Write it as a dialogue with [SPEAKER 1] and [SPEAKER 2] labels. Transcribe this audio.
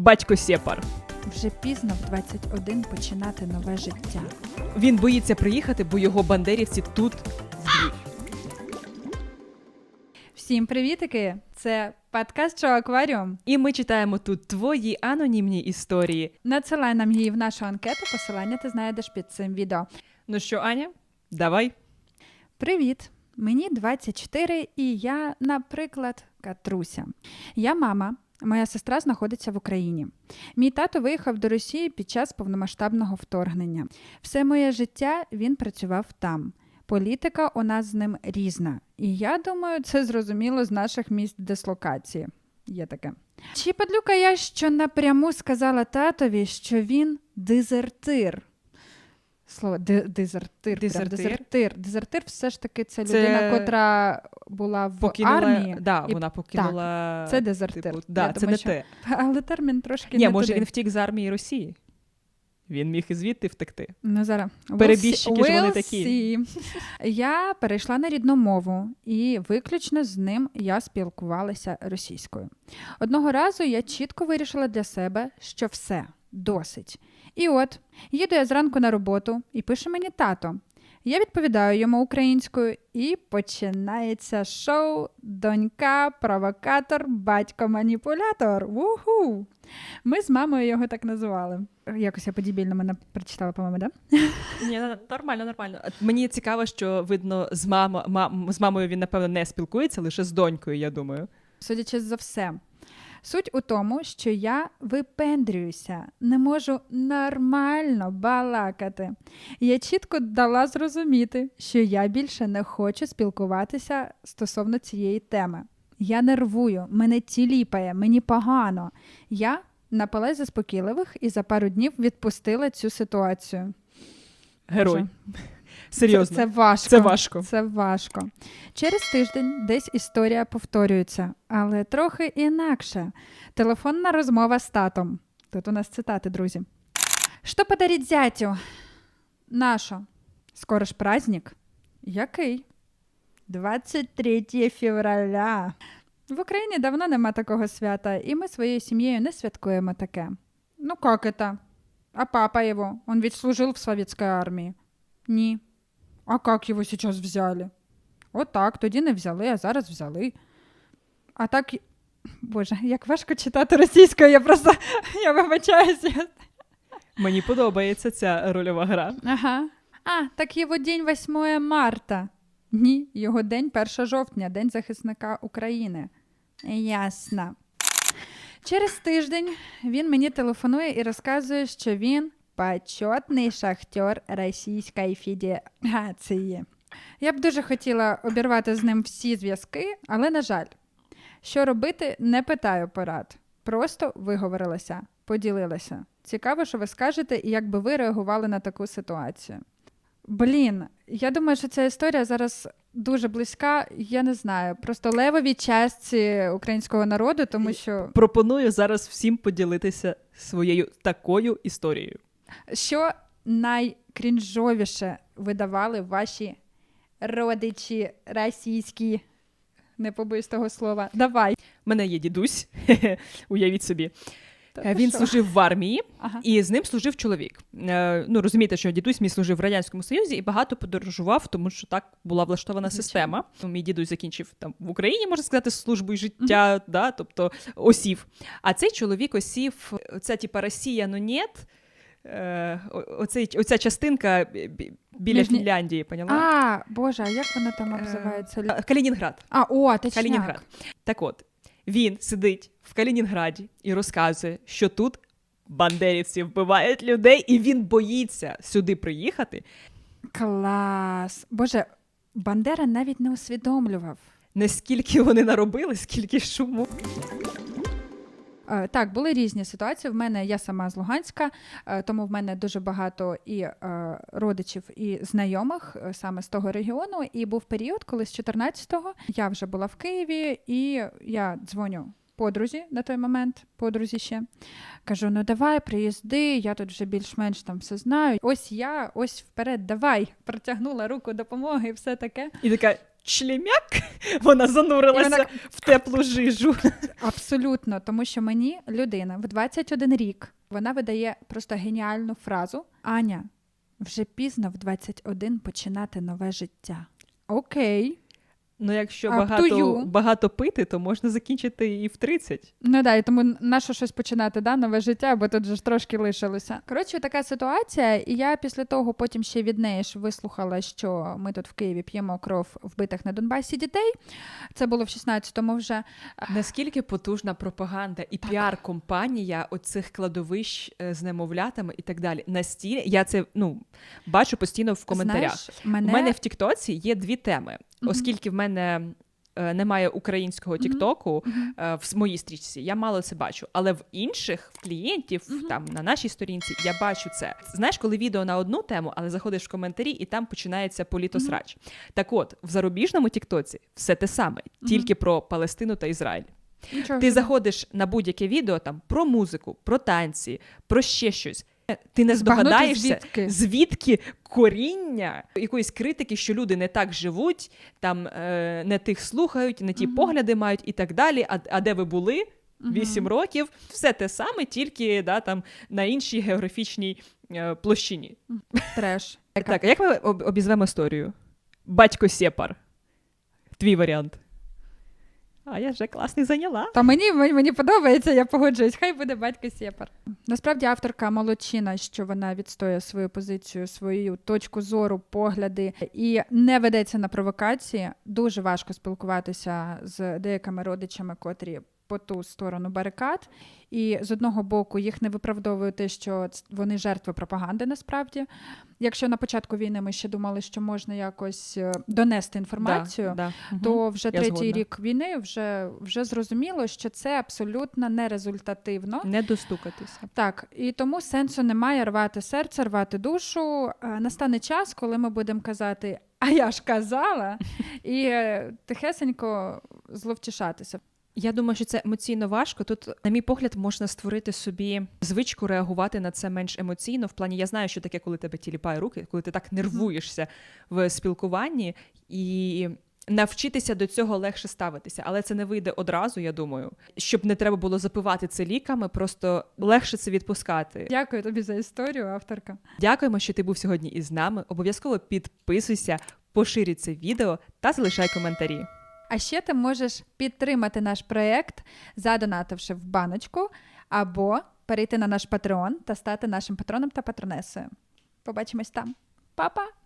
[SPEAKER 1] батько Сєпар.
[SPEAKER 2] Вже пізно в 21 починати нове життя.
[SPEAKER 1] Він боїться приїхати, бо його бандерівці тут.
[SPEAKER 2] Всім привітики! Це подкаст «Шоу Акваріум.
[SPEAKER 1] І ми читаємо тут твої анонімні історії.
[SPEAKER 2] Надсилай нам її в нашу анкету. Посилання ти знайдеш під цим відео.
[SPEAKER 1] Ну що, Аня, давай.
[SPEAKER 2] Привіт! Мені 24 і я, наприклад, Катруся. Я мама. Моя сестра знаходиться в Україні. Мій тато виїхав до Росії під час повномасштабного вторгнення. Все моє життя він працював там. Політика у нас з ним різна. І я думаю, це зрозуміло з наших місць дислокації. Є таке. Чи падлюка я, що напряму сказала татові, що він дезертир? Слово дезертир.
[SPEAKER 1] Дезертир?
[SPEAKER 2] Дезертир. Дезертир все ж таки це,
[SPEAKER 1] Це
[SPEAKER 2] людина, котра була в
[SPEAKER 1] Покинула,
[SPEAKER 2] армії.
[SPEAKER 1] да,
[SPEAKER 2] і-
[SPEAKER 1] вона покинула.
[SPEAKER 2] це дезертир.
[SPEAKER 1] Типу,
[SPEAKER 2] Я
[SPEAKER 1] да, це
[SPEAKER 2] думаю,
[SPEAKER 1] не
[SPEAKER 2] що-
[SPEAKER 1] те.
[SPEAKER 2] Але термін трошки
[SPEAKER 1] Ні,
[SPEAKER 2] не
[SPEAKER 1] може
[SPEAKER 2] туди.
[SPEAKER 1] він втік з армії Росії. Він міг і звідти втекти.
[SPEAKER 2] Ну, зараз.
[SPEAKER 1] Перебіжчики ж вони такі.
[SPEAKER 2] see. Я перейшла на рідну мову, і виключно з ним я спілкувалася російською. Одного разу я чітко вирішила для себе, що все досить. І от їду я зранку на роботу і пише мені тато. Я відповідаю йому українською, і починається шоу Донька, провокатор, батько маніпулятор. Вуху! Ми з мамою його так називали. Якось я по-дібільному не прочитала, по-моєму, да?
[SPEAKER 1] Ні, нормально, нормально. Мені цікаво, що видно, з, мамо, мам, з мамою він, напевно, не спілкується, лише з донькою, я думаю.
[SPEAKER 2] Судячи за все. Суть у тому, що я випендрююся, не можу нормально балакати. Я чітко дала зрозуміти, що я більше не хочу спілкуватися стосовно цієї теми. Я нервую, мене тіліпає, мені погано. Я напилась заспокійливих і за пару днів відпустила цю ситуацію.
[SPEAKER 1] Герой.
[SPEAKER 2] Боже,
[SPEAKER 1] Серйозно.
[SPEAKER 2] Це, це важко.
[SPEAKER 1] Це важко.
[SPEAKER 2] Це важко. Через тиждень десь історія повторюється, але трохи інакше. Телефонна розмова з татом. Тут у нас цитати, друзі. Що подарить зятю? Нашо. Скоро ж праздник. Який? 23 февраля. В Україні давно нема такого свята, і ми своєю сім'єю не святкуємо таке. Ну, як это? А папа его? Он ведь служил в советской армии. Ні. А як його зараз взяли? Отак, тоді не взяли, а зараз взяли. А так. Боже, як важко читати російською, я просто я вибачаюся.
[SPEAKER 1] Мені подобається ця рольова гра.
[SPEAKER 2] Ага. А, так його день 8 марта. Ні, його день 1 жовтня, День захисника України. Ясно. Через тиждень він мені телефонує і розказує, що він почетний шахтер Російської Федерації. Я б дуже хотіла обірвати з ним всі зв'язки, але на жаль, що робити, не питаю порад. Просто виговорилася, поділилася. Цікаво, що ви скажете і як би ви реагували на таку ситуацію. Блін, я думаю, що ця історія зараз дуже близька. Я не знаю, просто левовій частці українського народу, тому що
[SPEAKER 1] Пропоную зараз всім поділитися своєю такою історією.
[SPEAKER 2] Що найкрінжовіше видавали ваші родичі російські, не побоюсь того слова. Давай.
[SPEAKER 1] У мене є дідусь, уявіть собі.
[SPEAKER 2] Та
[SPEAKER 1] Е, Він
[SPEAKER 2] що?
[SPEAKER 1] служив в армії,
[SPEAKER 2] Ага.
[SPEAKER 1] і з ним служив чоловік. Е, Ну, розумієте, що дідусь мій служив в Радянському Союзі і багато подорожував, тому що так була влаштована
[SPEAKER 2] Звичайно.
[SPEAKER 1] система. Ну, Мій дідусь закінчив там в Україні, можна сказати, службу і життя, да, тобто осів. А цей чоловік осів, оця типа Росія, ну нєт. Е, оцей, оця частинка бі- бі- біля
[SPEAKER 2] Нижні-
[SPEAKER 1] Фінляндії, поняла?
[SPEAKER 2] А, Боже, а як вона там
[SPEAKER 1] Е,
[SPEAKER 2] обзивається?
[SPEAKER 1] Калінінград.
[SPEAKER 2] А, о, точняк.
[SPEAKER 1] Калінінград. Так от, він сидить в Калінінграді і розказує, що тут бандерівці вбивають людей, і він боїться сюди приїхати.
[SPEAKER 2] Клас. Боже, Бандера навіть не усвідомлював.
[SPEAKER 1] Не скільки вони наробили, скільки шуму.
[SPEAKER 2] Е, Так, були різні ситуації. В мене я сама з Луганська, е, тому в мене дуже багато і е, родичів, і знайомих саме з того регіону. І був період, коли з 14-го я вже була в Києві, і я дзвоню подрузі на той момент, подрузі ще. Кажу: ну давай, приїзди, я тут вже більш-менш там все знаю. Ось я, ось вперед, давай. Протягнула руку допомоги і все таке.
[SPEAKER 1] І така: члемяк, вона занурилася
[SPEAKER 2] вона-
[SPEAKER 1] в теплу жижу.
[SPEAKER 2] Абсолютно, тому що мені людина в 21 рік вона видає просто геніальну фразу: Аня, вже пізно в 21 починати нове життя. Окей.
[SPEAKER 1] Ну, якщо багато, багато пити, то можна закінчити і в 30.
[SPEAKER 2] Ну да, і тому нащо щось починати, да, нове життя, бо тут же ж трошки лишилося. Коротше, така ситуація, і я після того потім ще від неї ж вислухала, що ми тут в Києві п'ємо кров вбитих на Донбасі дітей. Це було в 16-му вже.
[SPEAKER 1] Наскільки потужна пропаганда і піар-компанія оцих кладовищ е, з немовлятами і так далі. Настільки я це ну бачу постійно в коментарях.
[SPEAKER 2] Знаєш, мене...
[SPEAKER 1] У мене в Тіктоці є дві теми. Оскільки в мене. е, Немає українського Тіктоку е, в моїй стрічці, я мало це бачу. Але в інших в клієнтів, там на нашій сторінці, я бачу це. Знаєш, коли відео на одну тему, але заходиш в коментарі, і там починається політосрач. Так от, в зарубіжному Тіктоці все те саме, тільки про Палестину та Ізраїль.
[SPEAKER 2] Нічого
[SPEAKER 1] Ти заходиш на будь-яке відео там про музику, про танці, про ще щось. Ти не здогадаєшся,
[SPEAKER 2] звідки.
[SPEAKER 1] звідки коріння якоїсь критики, що люди не так живуть, там е, не тих слухають, не ті
[SPEAKER 2] Мгм.
[SPEAKER 1] погляди мають і так далі. А, а де ви були? Вісім років, все те саме, тільки да, там, на іншій географічній е, площині.
[SPEAKER 2] Треш.
[SPEAKER 1] Так, а як ми обізвемо історію? Батько Сєпар. Твій варіант. А я вже класний зайняла.
[SPEAKER 2] Та мені, мені, подобається, я погоджуюсь. Хай буде батько Сєпар. Насправді авторка молодчина, що вона відстоює свою позицію, свою точку зору, погляди і не ведеться на провокації. Дуже важко спілкуватися з деякими родичами, котрі по ту сторону барикад. І з одного боку їх не виправдовує те, що вони жертви пропаганди насправді. Якщо на початку війни ми ще думали, що можна якось е, донести інформацію,
[SPEAKER 1] Да, да.
[SPEAKER 2] то вже
[SPEAKER 1] Я
[SPEAKER 2] третій
[SPEAKER 1] згодна.
[SPEAKER 2] рік війни вже, вже зрозуміло, що це абсолютно нерезультативно.
[SPEAKER 1] не достукатися.
[SPEAKER 2] Так, і тому сенсу немає рвати серце, рвати душу. Е, Настане час, коли ми будемо казати, а я ж казала, і е, тихесенько зловтішатися.
[SPEAKER 1] Я думаю, що це емоційно важко. Тут, на мій погляд, можна створити собі звичку реагувати на це менш емоційно. В плані я знаю, що таке, коли тебе тіліпає руки, коли ти так нервуєшся в спілкуванні і. Навчитися до цього легше ставитися, але це не вийде одразу, я думаю. Щоб не треба було запивати це ліками, просто легше це відпускати.
[SPEAKER 2] Дякую тобі за історію, авторка.
[SPEAKER 1] Дякуємо, що ти був сьогодні із нами. Обов'язково підписуйся, поширюй це відео та залишай коментарі.
[SPEAKER 2] А ще ти можеш підтримати наш проєкт, задонативши в баночку, або перейти на наш Patreon та стати нашим патроном та патронесою. Побачимось там. Па-па!